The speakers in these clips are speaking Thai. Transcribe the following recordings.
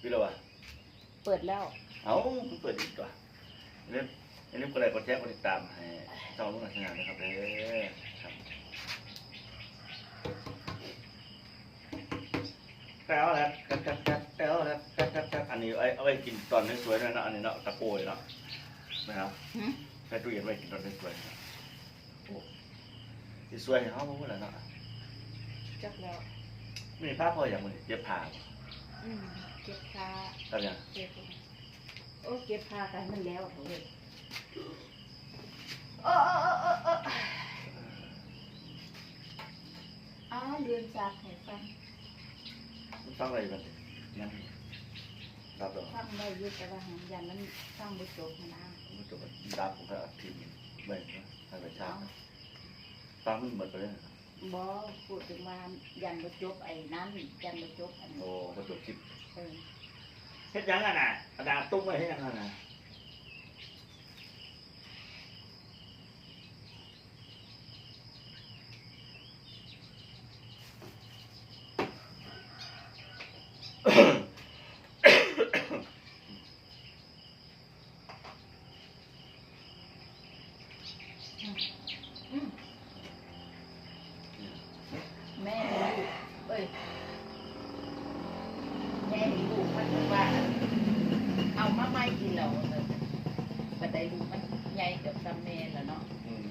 พี่เราวะเปิดแล้ว เอาเปิดอีกตัวอันนี้อันนี้ก็เลยกดแชร์กดติดตามให้ช่องลุงนักงานนะครับเด้อครับแล้วแล้วครับครับครับแล้วแล้วครับครับครับอันนี้เอาไว้เอาไว้กินตอนสวยๆหน่อยเนาะอันนี้เนาะตะโกยเนาะนะครับหึใส่ตู้เย็นไว้กินตอนสวยๆเนาะโอ้สิสวยให้เขาพูดแล้วเนาะจักแล้วไม่มีผ้าพออย่างมันเย็บผ้าอืมเก็บผ้าทำยังเก็บโอ้เก็บผ้ากันมันแล้วเว้ยโอ้โอ้โอ้โอ้โอ้อ้าวเรือนจากให้ฟังมันฟังอะไรมันยังรับแล้วฟังได้อยุ่แต่ว่าหางยันมันฟังบ่จบนะมันจบรับผมก็ทีมไม่ทางประชาฟังมันเหมือนกันเลยบ่พูดถึงว่ายันบ่จบไอ้นั้นยันบ่จบอันนี้โอ้ประจบคลิป เออเฮ็ดยังอะน่ะกระดาษตุ้มไว้เฮ็ดยังอะน่ะอืมแม่ลูกเอ้ยแม่ลูกมันถึงว่า เอามาไม่กินแล้วเลยบัดใดลูกมันใหญ่เกือบซ้ำแม่แล้วเนาะ อืม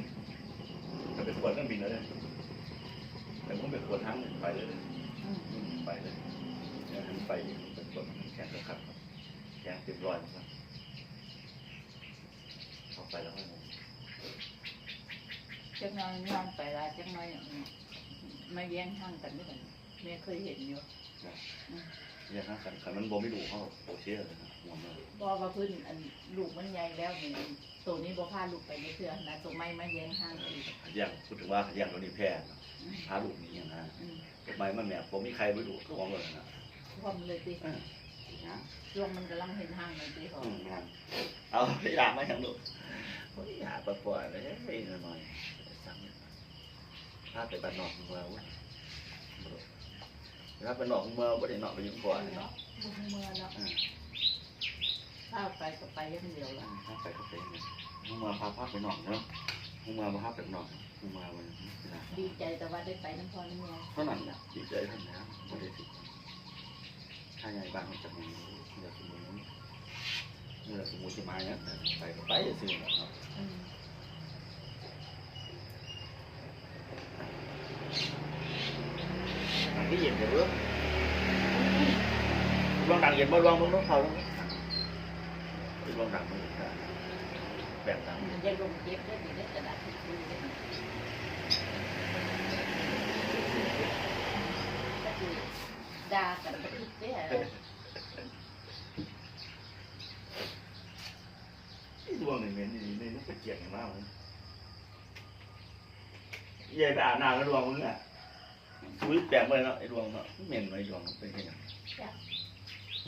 จะเป็นขวดเครื่องบินแล้วเนี่ยแต่ผมเป็นขวดทั้งไปเลย อืม อืมไปเลยเดี๋ยวมันไปเป็นขวดแข็งก็ครับแข็งเต็มร้อยครับเข้าไปแล้วค่อยงงจักหน้อยย่างไปละจักหน้อยอืมมาแย่งห้างกันด้วยกันแม่เคยเห็นอยู่เนี่ยนะขันขันมันบ่ไม่ดูเขาโอเชี่ยเลยนะหัวมันบอกว่าเพื้นอันลูกมันใหญ่แล้วนี่ตัวนี้บ่พาลูกไปในเทือนะตัวไม่มาแย่งห้างกันอีกขัดแย้งพูดถึงว่าขัดแย้งตัวนี้แพ้นะอืมพาลูกหนี้อย่างนั้นอืมทำไมมันเนี่ยผมมีใครไม่ดูก็ของเลยนะพร้อ มเลยติเออนะช่วงมันกำลังเห็นห้างเลยติเขาอืมงานเอาอยากไหมทางลูกโอ้ยอยากปล่อยๆเลยเฮ้ยหน่อยสั่งพาไปบ้านนอกของเราเว้ยถ้าไปนอกของเมืองไม่ได้นอกไปอยุ่งก่อนเนาะเนาะบุกเมืองเนาะอืมถ้าไปก็ไปอยังเดียวละถ้าไปก็ไปเนี่ยมึงมาพาพาไปนอกเนาะมึงมาพาไปนอกมึงมาวันนี้นะดีใจแต่ว่าได้ไปน้ำพอน้ำเมียเท่านั้นแหละดีใจเท่านั้นไม่ได้ผิด ถ้าใหญ่บางมันจะมีเรื่องสมุนเรื่องสมุนที่มาเนี่ยไปก็ไปสิเนา กไปเจียงมากเลยเย่ไปอาบน้ำแล้วดวงมึงอะชุยแปลงไปเนาะไอ้ดวงเนาะเหม็นไหมดวงเป็นยังไง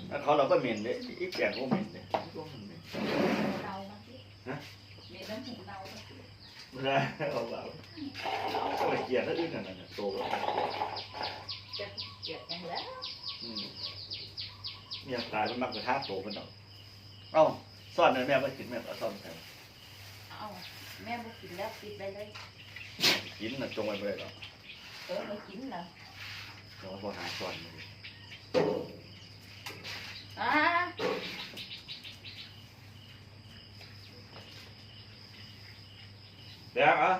แล้วเขาเราก็เหม็นเด้อีแปลงก็เหม็นเด้ดวงมันเหม็นเนามาสิเมียนั้นหูเนามาสิไม่ได้เอาเปล่าก็ไปเกลียดถ้าอื่นนั่นน่ะโตแล้วจะเกลียดยังแล้วอืมเนี่ยตายมันมักจะท้าโตมันดอกเอ้าซ่อนในแม่ไม่กินแม่ก็ซ่อนใส่ เอาแม่บ่กินแล้วปิดไปเลยกินน่ะจงไว้ไม่ได้หรอกเออไม่กินแล้วเราพอหาซ่อนมาดิอ่าเดี๋ยวอะ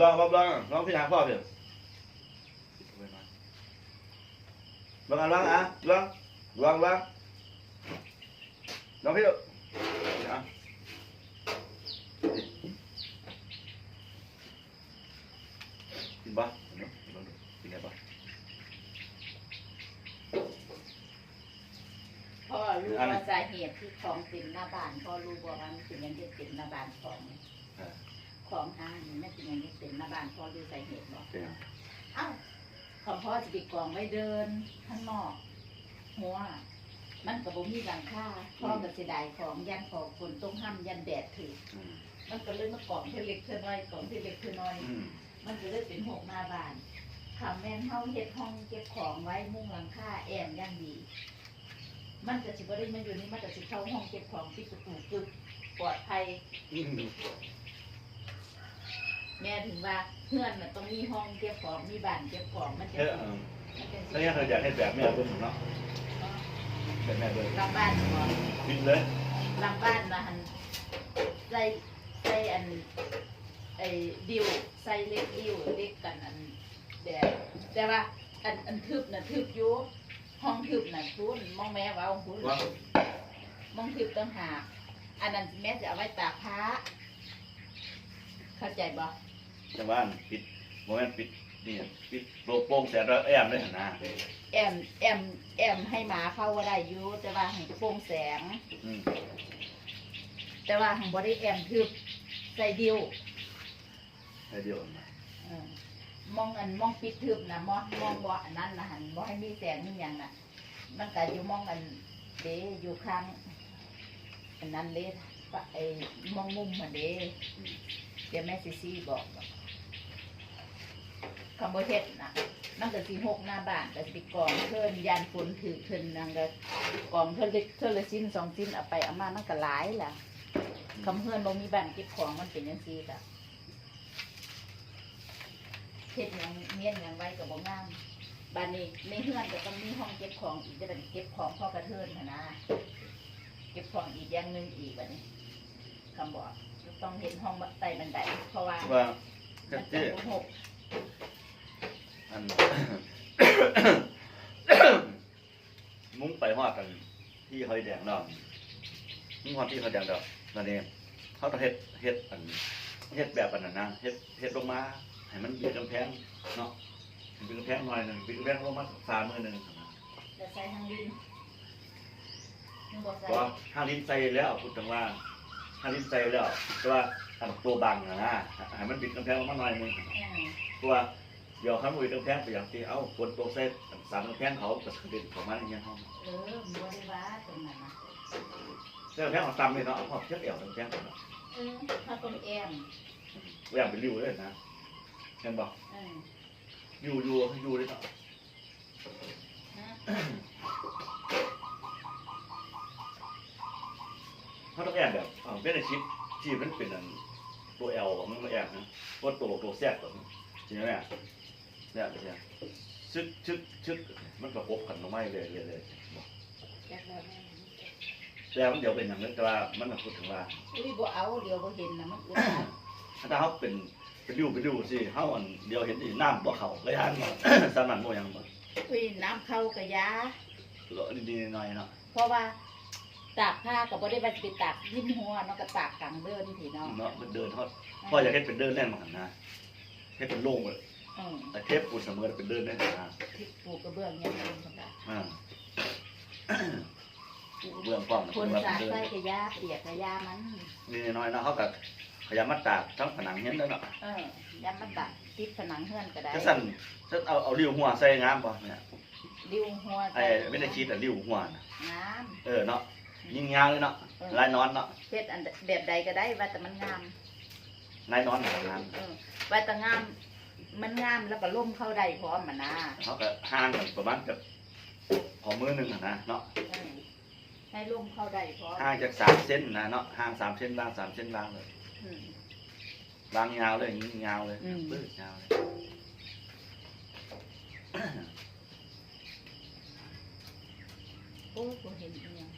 ลองลองลองลองพี่หาพ่อเถอะลองอะลองอะลองลองลอง ลองพี่ดูอะกินปะเนาะลองดูกินได้ปะพ่อรู้ว่าสาเหตุที่ของติดหน้าบ้านพ่อรู้ว่ามันเป็นอย่างที่ติดหน้าบ้านของของห้างนี่ไม่เป็นอย่างที่ติดหน้าบ้านพ่อรู้สาเหตุบอกเจ๋งเอ้าของพ่อจะไปกองไว้เดินข้างนอกหัว มันกับบ่มีหลังคาพ่อก็เสียดายของยันของฝนต้องห้ามยันแดดถืออืมมันก็เลยมากองเท่าเล็กเท่าน้อยกองเท่าเล็กเท่าน้อย อืมมันก็เลยเป็นหกหน้าบ้านถ้าแม่นเฮาเฮ็ดห้องเก็บของไว้มุงหลังคาแอมอย่างดี มันก็สิบ่ได้มาอยู่นี่มันก็สิเข้าห้องเก็บของปิดประตูกึบปลอดภัย อืมแม่ถึงว่าเพื่อนมันต้องมีห้องเก็บของมีบ้านเก็บของมันจะเฮ้ยเออมันจะถ้าอย่างเราอยากให้แบบแม่เบิ้ลเนาะ แบบแม่เบิ้ลหลังบ้านก่อนบินเลยหลังบ้านนะหันใส่ใส่อันไอ้ดิวใส่เล็กดิวเล็กกันอันแต่แต่ว่าอันอันทึบน่ะทึบอยู่ห้องทึบน่ะทุนมองแม่ว่าคุณว่ามองทึบต้องหากอันนั้นแม่จะเอาไว้ตากผ้าเข้าใจบ่จังหวะปิดโมเมนต์ปิด นี่ปิดโปร่งโปร่งแสนแล้วแอมเลยหั่นนะแอมแอมแอมให้หมาเข้าว่าได้อยู่แต่ว่าให้โปร่งแสง อืมแต่ว่าหังบ่ได้แอมทึบใส่ดิวให้เดียวนะเออมองอันมองปิดทึบนะมองมองบ่อันนั้นนะหันบ่ให้มีแสงมีหยังน่ะ มันก็อยู่มองอันเดอยู่ข้างอันนั้นเด้ปะไอ้มองมุมมันเด้เดี๋ยวแม่ซิซี่บอกดอก คำบ่เฮ็ดน่ะมันก็สิหกหน้าบ้านก็สิกองเพิ่นยานฝนถือเพิ่นนั่งก็กองเพิ่นเล็กเพิ่นละชิ้นสองชิ้นเอาไปเอามามันก็หลายล่ะคำเพื่อนบ่มีบ้านเก็บของมันเป็นยังซี่กะเฮ็ดหยังเมียนหยังไว้กับบ่งามบ้านนี้ในเฮือนก็ต้องมีห้องเก็บของอีกจะเป็นเก็บของพ่อกระเทินหั้นนะเก็บของอีกอย่างหนึงอีกบัดนี้คำบอกต้องเห็นห้องใต้บันไดเพราะว่าว่า มัก็นจะเจ๊บ่หก อัน มุ้งไปหอดกัน ที่เขาแดงดอกมุ้งหอดที่เขาแดงดอกนั่นเองเขาต้องเฮ็ดเฮ็ดอันเฮ็ดแบบอันนั้นนะเฮ็ดเฮ็ดลงมาให้มันเป็นกำแพงเนาะเป็นกำแพงหน่อยหนึ่งเป็นกำแพงลงมาฝ่ามือหนึ่งจะใส่ทางดินยังบ่ใส่เพราะว่าถ้าลิ้นใส่แล้วพูดถึงว่าถ้าลิ้นใส่แล้วแต่ว่าอันตัวบังนะนะให้มันปิดกำแพงลงมาหน่อยหนึงอืมเพราะว่า เดี๋ยวเขาอุ้ยกำแพงไปอย่างที่เอ้าคนตัวเส้นสามกำแพงเขาก็กระเด็นของมันย่างเงี้ยเขาเออบ่ได้ว่าตรงนั้นนะเส้นแพงของตำเลยเนาะเอาพอเทียบเอวกำแพงเนาะเออถ้าต้องแอมแอย่างเป็นริ้วเลยนะเห็นบอกเอออยู่อยู่อยู่เลยเนาะฮะเขาต้องแอบแบบอ่าเป็นอาชีพที่มันเป็นอันตัวเอลมันมาแอบนะตัวตัวตัวแทรกตัวนี้จริงไหม เนี่ยเนี่ยไปเนี่ยชึกชึกชึกมันประกบกันลงมาเลยเลยเลยบอกจักแล้วแม่แต่มันเดี๋ยวเป็นอย่างนั้นแต่ว่ามันมาพูดถึงว่า อุ้ยบ่เอาเดี๋ยวบ่เห็นนะมันอึดอัดถ้าเขาเป็นเป็นริ้วเป็นริ้วสิเขาอันเดียวเห็นอีน้ำบ่เขาก็ยานบ่สามันบ่ยังบ่อุ้ยน้ำเข้ากะยาเลาะดีๆหน่อยๆเนาะเพราะว่าตากผ้าก็บ่ได้ว่าสิไปตากยิ้มหัวเนาะก็ตากกลางเดินพี่น้องเนาะมันเดินทอดพ่ออยากให้เป็นเดินแน่นมาหันนะให้เป็นโล่งเลย อืมแต่เทปปูนเสมอเป็นเดินแน่นนะที่ปลูกกระเบื้องยังเป็นคนละอ่าปูกระเบื้องกว้างนะคนว่าสาเป็นเดินใส่กะยาเปียกกะยามันนี่น้อยๆเนาะเขาก็พยายามมาตากทั้งผนังเห็นแล้วเนาะเออยามันตากติดผนังเฮือนก็ได้จะสั่นจะเอาเอาริ้วหัวใส่งามป่ะเนี่ยริ้วหัวไอ้ไม่ได้ชีดแต่ริ้วหัวนะงามเออเนาะยิงยาวเลยเนาะลายนอนเนาะเฮ็ดอันแบบใดก็ได้ว่าแต่มันงาม ลายนอนหนางามเออว่าแต่งาม มันงามแล้วก็ล่มเข้าได้พร้อมมันนะเขาก็ห่างกันประมาณกับพอมือหนึ่งอะนะเนาะเออให้ล่มเข้าได้พร้อมห่างจากสามเส้นนะเนาะห่างสามเส้นบางสามเส้นบางเลยอืมบางยาวเลยอย่างนี้ยาวเลยอืม ปื้ดยาวเลยโอ้ยบ่เห็นอีหยัง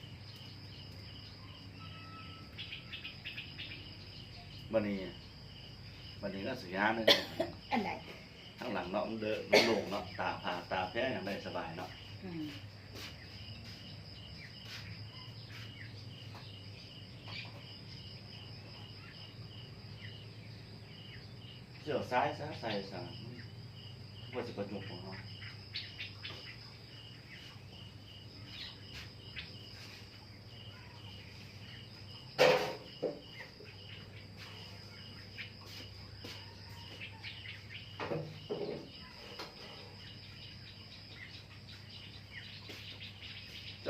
วันนี้ วันนี้ก็สุดยอดเลยอันไหนข้างหลังเนาะมันเดินมันโล่งเนาะตาผ่าตาแพ้อย่างได้สบายเนาะอืมเสี่ยวซ้ายซะใส่ซะว่าจะประยุกต์ของเขา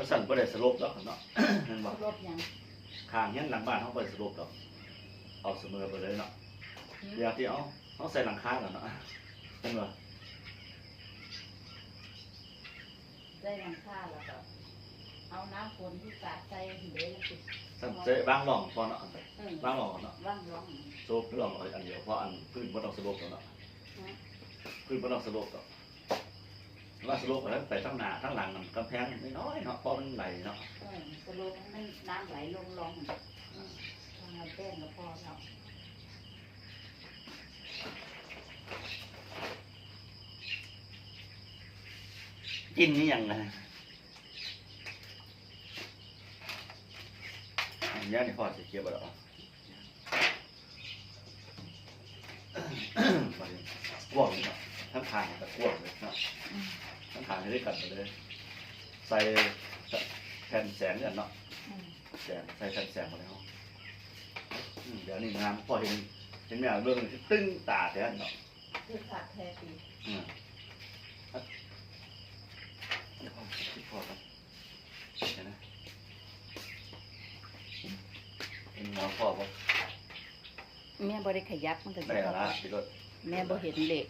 จะสั่นก็ได้สลบแล้วเนาะเห็นบอกรบหยังข้างเงี้ยหลังบ้านเขาเปิดสลบดอกเอาเสมอไปเลยเนาะอืมเดี๋ยวที่เอาเขาใส่หลังคาแล้วเนาะเห็นบ่ใส่หลังคาแล้วก็เอาน้ำฝนที่สาดใส่เดี๋ยวสิตั้งเจ๊บ้างหลองพอเนาะเออบ้างหลองเนาะว่างร้องโซบหลองเอาอันเดียวเพราะอันพื้นบ่ต้องสโลปแล้วเนาะพื้นบ่ต้องสโลปแล้ว ว่าสโลปไปแล้วไปทั้งหน้าทั้งหลังมันกำแพงน้อยๆเนาะเพราะมันไหลเนาะเออสโลปมันน้ำไหลลงลงอืมทำงานแป้งกับพ่อเรากินนี่ยังไงอันนี้นี่พ่อสิเก็บไว้แล้วมาดิกวางเนาะทั้งทางกับกวางเลยเนาะ ทั้งทางให้ได้กันไปเลย ใส่แผ่นแสงเนี่ยเนาะอืมแสงใส่แผ่นแสงมาแล้วอืมเดี๋ยวนี้งามพอเห็นเห็นแมวเรื่องที่ตึ้งตาแท้เนาะคือขาดแท้ปีอืมเดี๋ยวพ่อคิดพอครับเห็นไหมเห็นหมอพ่อป่ะแม่บ่ได้ขยับมันก็ได้ละพี่รถแม่บ่เห็นเหล็ก